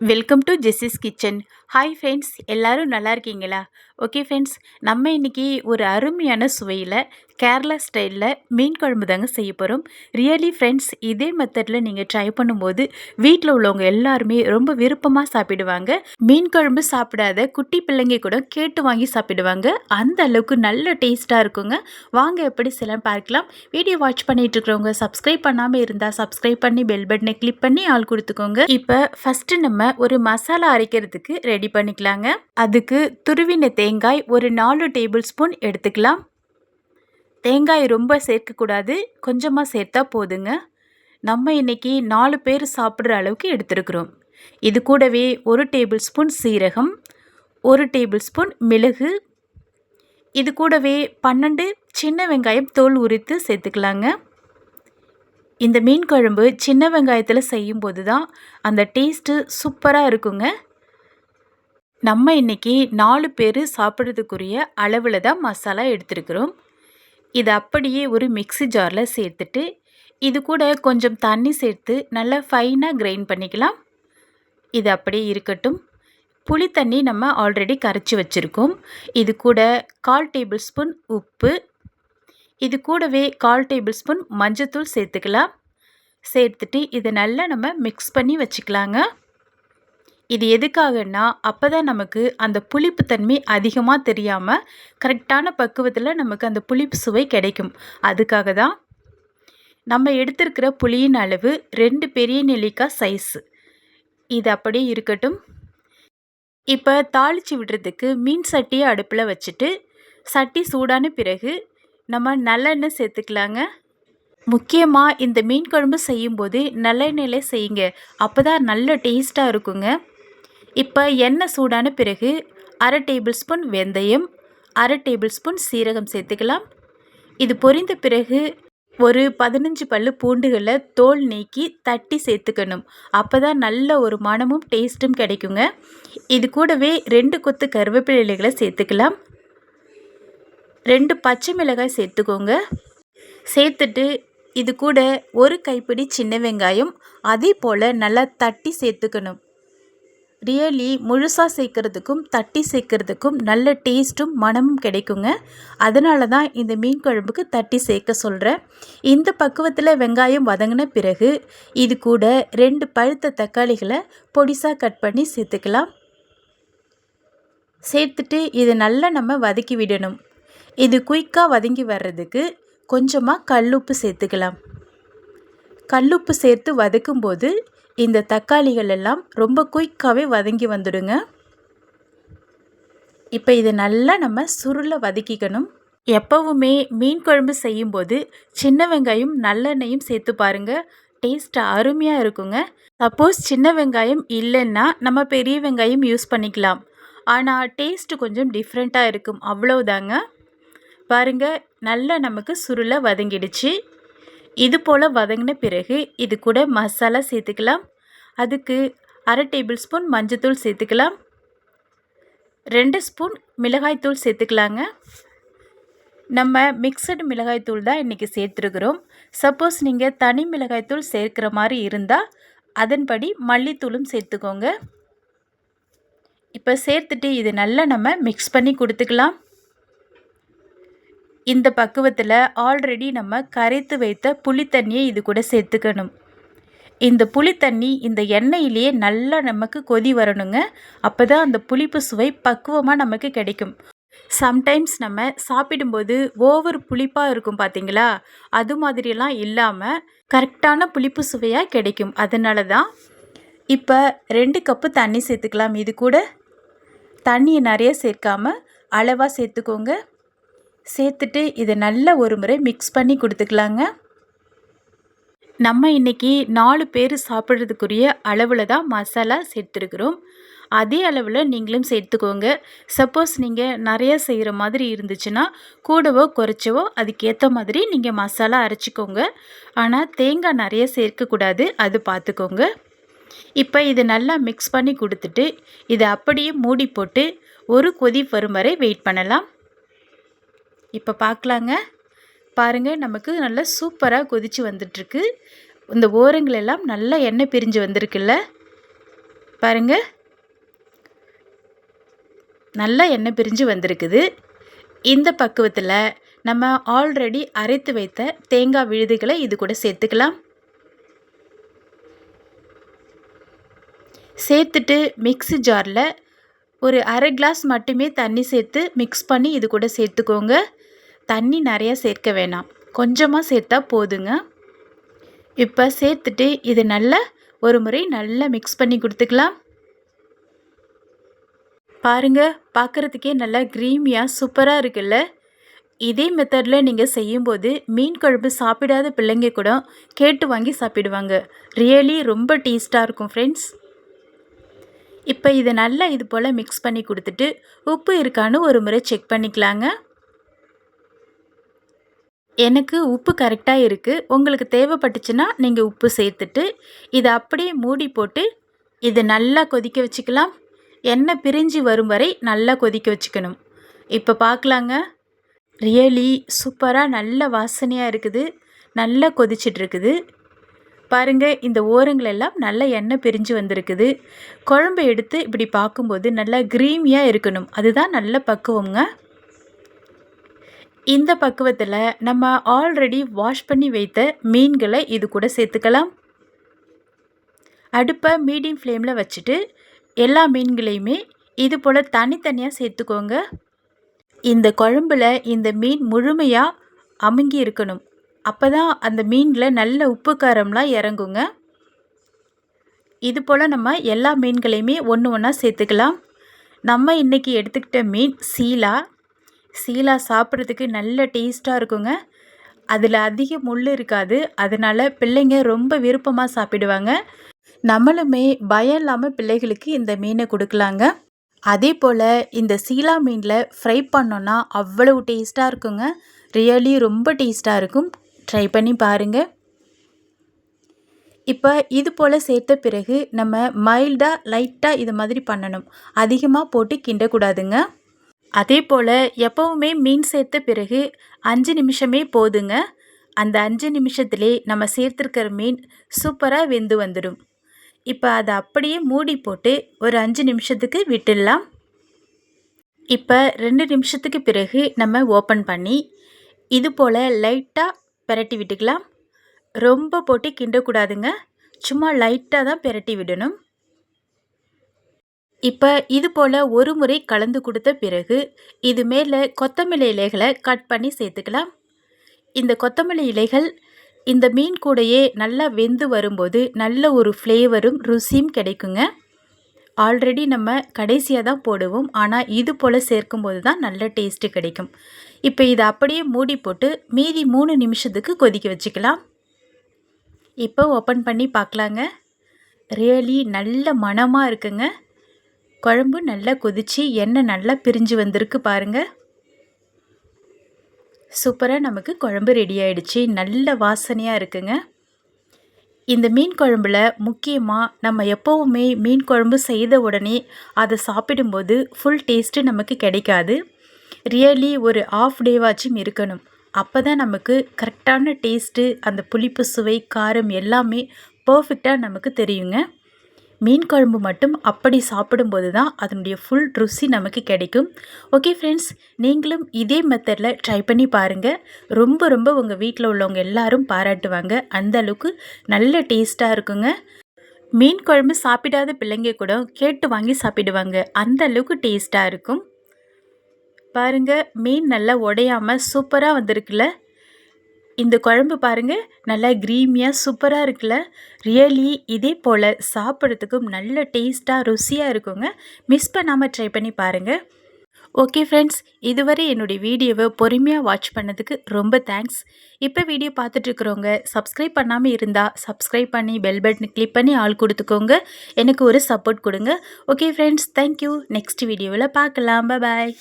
Welcome to Jessie's kitchen hi friends எல்லோரும் நல்லா இருக்கீங்களா? ஓகே ஃப்ரெண்ட்ஸ் நம்ம இன்றைக்கி ஒரு அருமையான சுவையில் கேரளா ஸ்டைலில் மீன் குழம்பு தாங்க செய்ய போகிறோம் ரியலி ஃப்ரெண்ட்ஸ் இதே மெத்தடில் நீங்கள் ட்ரை பண்ணும்போது வீட்டில் உள்ளவங்க எல்லாருமே ரொம்ப விருப்பமாக சாப்பிடுவாங்க. மீன் குழம்பு சாப்பிடாத குட்டி பிள்ளைங்க கூட கேட்டு வாங்கி சாப்பிடுவாங்க. அந்த அளவுக்கு நல்ல டேஸ்ட்டாக இருக்குங்க. வாங்க எப்படி சில பார்க்கலாம். வீடியோ வாட்ச் பண்ணிட்டு இருக்கிறவங்க சப்ஸ்கிரைப் பண்ணாமல் இருந்தால் சப்ஸ்கிரைப் பண்ணி பெல் பட்டனை கிளிக் பண்ணி ஆள் கொடுத்துக்கோங்க. இப்போ ஃபஸ்ட்டு நம்ம ஒரு மசாலா அரைக்கிறதுக்கு ரெடி பண்ணிக்கலாங்க. அதுக்கு துருவின தேங்காய் ஒரு நாலு டேபிள் ஸ்பூன் எடுத்துக்கலாம். தேங்காய் ரொம்ப சேர்க்கக்கூடாது. கொஞ்சமாக சேர்த்தா போதுங்க. நம்ம இன்றைக்கி நாலு பேர் சாப்பிட்ற அளவுக்கு எடுத்துருக்குறோம். இது கூடவே ஒரு டேபிள் ஸ்பூன் சீரகம் ஒரு டேபிள் ஸ்பூன் மிளகு. இது கூடவே பன்னெண்டு சின்ன வெங்காயம் தோல் உரித்து சேர்த்துக்கலாங்க. இந்த மீன் குழம்பு சின்ன வெங்காயத்தில் செய்யும்போது தான் அந்த டேஸ்ட்டு சூப்பராக இருக்குங்க. நம்ம இன்றைக்கி நாலு பேர் சாப்பிட்றதுக்குரிய அளவில் தான் மசாலா எடுத்துருக்குறோம். இது அப்படியே ஒரு மிக்ஸி ஜாரில் சேர்த்துட்டு இது கூட கொஞ்சம் தண்ணி சேர்த்து நல்லா ஃபைனாக கிரைண்ட் பண்ணிக்கலாம். இது அப்படியே இருக்கட்டும். புளி தண்ணி நம்ம ஆல்ரெடி கரைச்சி வச்சுருக்கோம். இது கூட கால் டேபிள் ஸ்பூன் உப்பு. இது கூடவே கால் டேபிள் ஸ்பூன் மஞ்சத்தூள் சேர்த்துக்கலாம். சேர்த்துட்டு இதை நல்லா நம்ம மிக்ஸ் பண்ணி வச்சுக்கலாங்க. இது எதுக்காகன்னா அப்போ தான் நமக்கு அந்த புளிப்புத்தன்மை அதிகமாக தெரியாமல் கரெக்டான பக்குவத்தில் நமக்கு அந்த புளிப்பு சுவை கிடைக்கும். அதுக்காக தான் நம்ம எடுத்திருக்கிற புளியின் அளவு ரெண்டு பெரிய நெல்லிக்காய் சைஸு இது அப்படியே இருக்கட்டும். இப்போ தாளித்து விடுறதுக்கு மீன் சட்டியை அடுப்பில் வச்சுட்டு சட்டி சூடான பிறகு நம்ம நல்லெண்ணெய் சேர்த்துக்கலாங்க. முக்கியமாக இந்த மீன் குழம்பு செய்யும்போது நல்லெண்ணெயில் செய்யுங்க. அப்போ தான் நல்ல டேஸ்ட்டாக இருக்குங்க. இப்போ எண்ணெய் சூடான பிறகு அரை டேபிள் ஸ்பூன் வெந்தயம் அரை டேபிள் ஸ்பூன் சீரகம் சேர்த்துக்கலாம். இது பொரிந்த பிறகு ஒரு பதினஞ்சு பல்லு பூண்டுகளை தோல் நீக்கி தட்டி சேர்த்துக்கணும். அப்போ தான் நல்ல ஒரு மனமும் டேஸ்ட்டும் கிடைக்குங்க. இது கூடவே ரெண்டு கொத்து கருவேப்பிலை இலைகளை சேர்த்துக்கலாம். ரெண்டு பச்சை மிளகாய் சேர்த்துக்கோங்க. சேர்த்துட்டு இது கூட ஒரு கைப்பிடி சின்ன வெங்காயம் அதே போல் நல்லா தட்டி சேர்த்துக்கணும். ரியலி முழுசாக சேர்க்குறதுக்கும் தட்டி சேர்க்குறதுக்கும் நல்ல டேஸ்ட்டும் மனமும் கிடைக்குங்க. அதனால தான் இந்த மீன் குழம்புக்கு தட்டி சேர்க்க சொல்கிறேன் இந்த பக்குவத்தில் வெங்காயம் வதங்கின பிறகு இது கூட ரெண்டு பழுத்த தக்காளிகளை பொடிசாக கட் பண்ணி சேர்த்துக்கலாம். சேர்த்துட்டு இது நல்லா நம்ம வதக்கி விடணும். இது குயிக்காக வதங்கி வர்றதுக்கு கொஞ்சமாக கல்லுப்பு சேர்த்துக்கலாம். கல்லுப்பு சேர்த்து வதக்கும்போது இந்த தக்காளிகள் எல்லாம் ரொம்ப குயிக்காகவே வதங்கி வந்துடுங்க. இப்போ இதை நல்லா நம்ம சுருளை வதக்கிக்கணும். எப்போவுமே மீன் குழம்பு செய்யும்போது சின்ன வெங்காயம் நல்லெண்ணெயும் சேர்த்து பாருங்கள் டேஸ்ட் அருமையாக இருக்குங்க. சப்போஸ் சின்ன வெங்காயம் இல்லைன்னா நம்ம பெரிய வெங்காயம் யூஸ் பண்ணிக்கலாம். ஆனால் டேஸ்ட்டு கொஞ்சம் டிஃப்ரெண்ட்டாக இருக்கும். அவ்வளோதாங்க பாருங்கள் நல்லா நமக்கு சுருளை வதங்கிடுச்சு. இது போல் வதங்கின பிறகு இது கூட மசாலா சேர்த்துக்கலாம். அதுக்கு அரை டேபிள் ஸ்பூன் மஞ்சத்தூள் சேர்த்துக்கலாம். ரெண்டு ஸ்பூன் மிளகாய்த்தூள் சேர்த்துக்கலாங்க. நம்ம மிக்சடு மிளகாய்த்தூள் தான் இன்றைக்கி சேர்த்துருக்குறோம். சப்போஸ் நீங்கள் தனி மிளகாய்த்தூள் சேர்க்குற மாதிரி இருந்தால் அதன்படி மல்லித்தூளும் சேர்த்துக்கோங்க. இப்போ சேர்த்துட்டு இது நல்லா நம்ம மிக்ஸ் பண்ணி கொடுத்துக்கலாம். இந்த பக்குவத்தில் ஆல்ரெடி நம்ம கரைத்து வைத்த புளித்தண்ணியை இது கூட சேர்த்துக்கணும். இந்த புளித்தண்ணி இந்த எண்ணெயிலேயே நல்லா நமக்கு கொதி வரணுங்க. அப்போ தான் அந்த புளிப்பு சுவை பக்குவமாக நமக்கு கிடைக்கும். சம்டைம்ஸ் நம்ம சாப்பிடும்போது ஓவர் புளிப்பாக இருக்கும் பார்த்தீங்களா அது மாதிரியெல்லாம் இல்லாமல் கரெக்டான புளிப்பு சுவையாக கிடைக்கும். அதனால தான் இப்போ ரெண்டு கப்பு தண்ணி சேர்த்துக்கலாம். இது கூட தண்ணியை நிறைய சேர்க்காம அளவாக சேர்த்துக்கோங்க. சேர்த்துட்டு இதை நல்ல ஒரு முறை மிக்ஸ் பண்ணி கொடுத்துக்கலாங்க. நம்ம இன்றைக்கி நாலு பேர் சாப்பிட்றதுக்குரிய அளவில் தான் மசாலா சேர்த்துருக்குறோம். அதே அளவில் நீங்களும் சேர்த்துக்கோங்க. சப்போஸ் நீங்கள் நிறைய செய்கிற மாதிரி இருந்துச்சுன்னா கூடவோ குறைச்சவோ அதுக்கேற்ற மாதிரி நீங்கள் மசாலா அரைச்சிக்கோங்க. ஆனால் தேங்காய் நிறைய சேர்க்கக்கூடாது அது பார்த்துக்கோங்க. இப்போ இதை நல்லா மிக்ஸ் பண்ணி கொடுத்துட்டு இதை அப்படியே மூடி போட்டு ஒரு கொதி வரும் வரை வெயிட் பண்ணலாம். இப்போ பார்க்கலாங்க. பாருங்கள் நமக்கு நல்லா சூப்பராக கொதித்து வந்துட்டுருக்கு. இந்த ஓரங்களெல்லாம் நல்லா எண்ணெய் பிரிஞ்சு வந்திருக்குல்ல. பாருங்க. நல்லா எண்ணெய் பிரிஞ்சு வந்திருக்குது. இந்த பக்குவத்தில் நம்ம ஆல்ரெடி அரைத்து வைத்த தேங்காய் விழுதுகளை இது கூட சேர்த்துக்கலாம். சேர்த்துட்டு மிக்ஸி ஜாரில் ஒரு அரை கிளாஸ் மட்டுமே தண்ணி சேர்த்து மிக்ஸ் பண்ணி இது கூட சேர்த்துக்கோங்க. தண்ணி நிறையா சேர்க்க வேணாம். கொஞ்சமாக சேர்த்தா போதுங்க. இப்போ சேர்த்துட்டு இது நல்லா ஒரு முறை நல்லா மிக்ஸ் பண்ணி கொடுத்துக்கலாம். பாருங்க பார்க்குறதுக்கே நல்லா க்ரீமியாக சூப்பராக இருக்குல்ல? இதே மெத்தடில் நீங்கள் செய்யும்போது மீன் குழம்பு சாப்பிடாத பிள்ளைங்க கூட கேட்டு வாங்கி சாப்பிடுவாங்க. ரியலி ரொம்ப டேஸ்ட்டாக இருக்கும் ஃப்ரெண்ட்ஸ் இப்போ இதை நல்லா இது போல் மிக்ஸ் பண்ணி கொடுத்துட்டு உப்பு இருக்கான்னு ஒரு முறை செக் பண்ணிக்கலாங்க. எனக்கு உப்பு கரெக்டாக இருக்குது உங்களுக்கு தேவைப்பட்டுச்சுன்னா நீங்கள் உப்பு சேர்த்துட்டு இதை அப்படியே மூடி போட்டு இதை நல்லா கொதிக்க வச்சுக்கலாம். எண்ணெய் பிரிஞ்சு வரும் வரை நல்லா கொதிக்க வச்சுக்கணும். இப்போ பார்க்கலாங்க ரியலி சூப்பராக நல்ல வாசனையாக இருக்குது. நல்லா கொதிச்சிட்ருக்குது பாருங்கள் இந்த ஓரங்களெல்லாம் நல்ல எண்ணெய் பிரிஞ்சு வந்திருக்குது. குழம்பு எடுத்து இப்படி பார்க்கும்போது நல்லா க்ரீமியாக இருக்கணும். அதுதான் நல்ல பக்குவங்க இந்த பக்குவத்தில் நம்ம ஆல்ரெடி வாஷ் பண்ணி வைத்த மீன்களை இது கூட சேர்த்துக்கலாம். அடுப்பை மீடியம் ஃப்ளேமில் வச்சுட்டு எல்லா மீன்களையுமே இது போல் தனித்தனியாக சேர்த்துக்கோங்க. இந்த குழம்புல இந்த மீன் முழுமையாக அமுங்கி இருக்கணும். அப்போ தான் அந்த மீனில் நல்ல உப்பு காரம்லாம் இறங்குங்க. இது போல் நம்ம எல்லா மீன்களையுமே ஒன்று ஒன்றா சேர்த்துக்கலாம். நம்ம இன்றைக்கி எடுத்துக்கிட்ட மீன் சீலா. சீலா சாப்பிட்றதுக்கு நல்ல டேஸ்ட்டாக இருக்குங்க. அதில் அதிக முள் இருக்காது. அதனால் பிள்ளைங்க ரொம்ப விருப்பமாக சாப்பிடுவாங்க. நம்மளுமே பயம் இல்லாமல் பிள்ளைகளுக்கு இந்த மீனை கொடுக்கலாங்க. அதே போல் இந்த சீலா மீனில் ஃப்ரை பண்ணோன்னா அவ்வளவு டேஸ்ட்டாக இருக்குங்க. ரியலி ரொம்ப டேஸ்ட்டாக இருக்கும். ட்ரை பண்ணி பாருங்கள் இப்போ இது போல் சேர்த்த பிறகு நம்ம மைல்டாக லைட்டாக இது மாதிரி பண்ணணும். அதிகமாக போட்டு கிண்டக்கூடாதுங்க. அதே போல் எப்போவுமே மீன் சேர்த்த பிறகு அஞ்சு நிமிஷமே போதுங்க. அந்த அஞ்சு நிமிஷத்துலே நம்ம சேர்த்துருக்கிற மீன் சூப்பராக வெந்து வந்துடும். இப்போ அதை அப்படியே மூடி போட்டு ஒரு அஞ்சு நிமிஷத்துக்கு விட்டுடலாம். இப்போ ரெண்டு நிமிஷத்துக்கு பிறகு நம்ம ஓப்பன் பண்ணி இது போல் லைட்டாக பெரட்டி விட்டுக்கலாம். ரொம்ப போட்டு கிண்டக்கூடாதுங்க சும்மா லைட்டாக தான் பெரட்டி விடணும். இப்போ இது போல் ஒரு முறை கலந்து கொடுத்த பிறகு இது மேலே கொத்தமல்லி இலைகளை கட் பண்ணி சேர்த்துக்கலாம். இந்த கொத்தமல்லி இலைகள் இந்த மீன் கூடையே நல்லா வெந்து வரும்போது நல்ல ஒரு ஃப்ளேவரும் ருசியும் கிடைக்குங்க. ஆல்ரெடி நம்ம கடைசியாக தான் போடுவோம். ஆனால் இது போல் சேர்க்கும்போது தான் நல்ல டேஸ்ட்டு கிடைக்கும். இப்போ இதை அப்படியே மூடி போட்டு மீதி மூணு நிமிஷத்துக்கு கொதிக்க வச்சுக்கலாம். இப்போ ஓப்பன் பண்ணி பார்க்கலாங்க. ரியலி நல்ல மணமாக இருக்குங்க. குழம்பு நல்லா கொதித்து எண்ணெய் நல்லா பிரிஞ்சு வந்திருக்கு பாருங்கள் சூப்பராக நமக்கு குழம்பு ரெடி ஆகிடுச்சி நல்ல வாசனையாக இருக்குங்க. இந்த மீன் குழம்புல முக்கியமாக நம்ம எப்போவுமே மீன் குழம்பு செய்த உடனே அதை சாப்பிடும்போது ஃபுல் டேஸ்ட்டு நமக்கு கிடைக்காது. ரியலி ஒரு ஆஃப் டேவாச்சும் இருக்கணும். அப்போ தான் நமக்கு கரெக்டான டேஸ்ட்டு அந்த புளிப்பு சுவை காரம் எல்லாமே பர்ஃபெக்டாக நமக்கு தெரியுங்க. மீன் குழம்பு மட்டும் அப்படி சாப்பிடும்போது தான் அதனுடைய ஃபுல் ருசி நமக்கு கிடைக்கும். ஓகே ஃப்ரெண்ட்ஸ் நீங்களும் இதே மெத்தடில் ட்ரை பண்ணி பாருங்கள் ரொம்ப ரொம்ப உங்கள் வீட்டில் உள்ளவங்க எல்லாரும் பாராட்டுவாங்க. அந்த அளவுக்கு நல்ல டேஸ்ட்டாக இருக்குங்க. மீன் குழம்பு சாப்பிடாத பிள்ளைங்க கூட கேட்டு வாங்கி சாப்பிடுவாங்க. அந்த அளவுக்கு டேஸ்ட்டாக இருக்கும். பாருங்கள் மீன் நல்லா உடையாமல் சூப்பராக வந்திருக்குல்ல? இந்த குழம்பு பாருங்கள் நல்லா க்ரீமியாக சூப்பராக இருக்குல்ல? ரியலி இதே போல் சாப்பிட்றதுக்கும் நல்ல டேஸ்ட்டாக ருசியாக இருக்குங்க. மிஸ் பண்ணாமல் ட்ரை பண்ணி பாருங்கள் ஓகே ஃப்ரெண்ட்ஸ் இதுவரை என்னுடைய வீடியோவை பொறுமையாக வாட்ச் பண்ணதுக்கு ரொம்ப தேங்க்ஸ் இப்போ வீடியோ பார்த்துட்ருக்குறவங்க சப்ஸ்கிரைப் பண்ணாமல் இருந்தால் சப்ஸ்கிரைப் பண்ணி பெல் பட்டன் கிளிக் பண்ணி ஆள் கொடுத்துக்கோங்க. எனக்கு ஒரு சப்போர்ட் கொடுங்க. ஓகே ஃப்ரெண்ட்ஸ் தேங்க்யூ நெக்ஸ்ட் வீடியோவில் பார்க்கலாம். பாய்